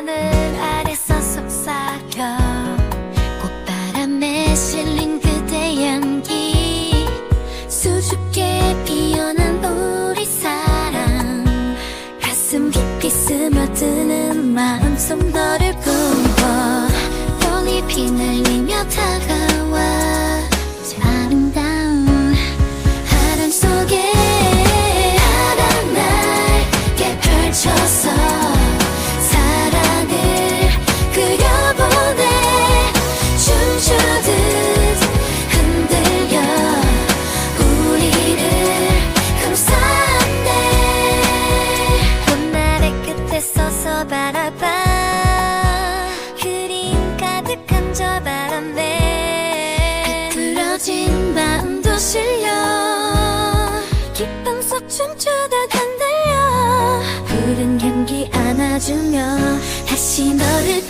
하늘 아래서 속삭여. 꽃바람에 실린 그대 향기. 수줍게 피어난 우리 사랑. 가슴 깊이 스며드는 마음속 너를 춤추다 흔들려. 푸른 향기 안아주며 다시 너를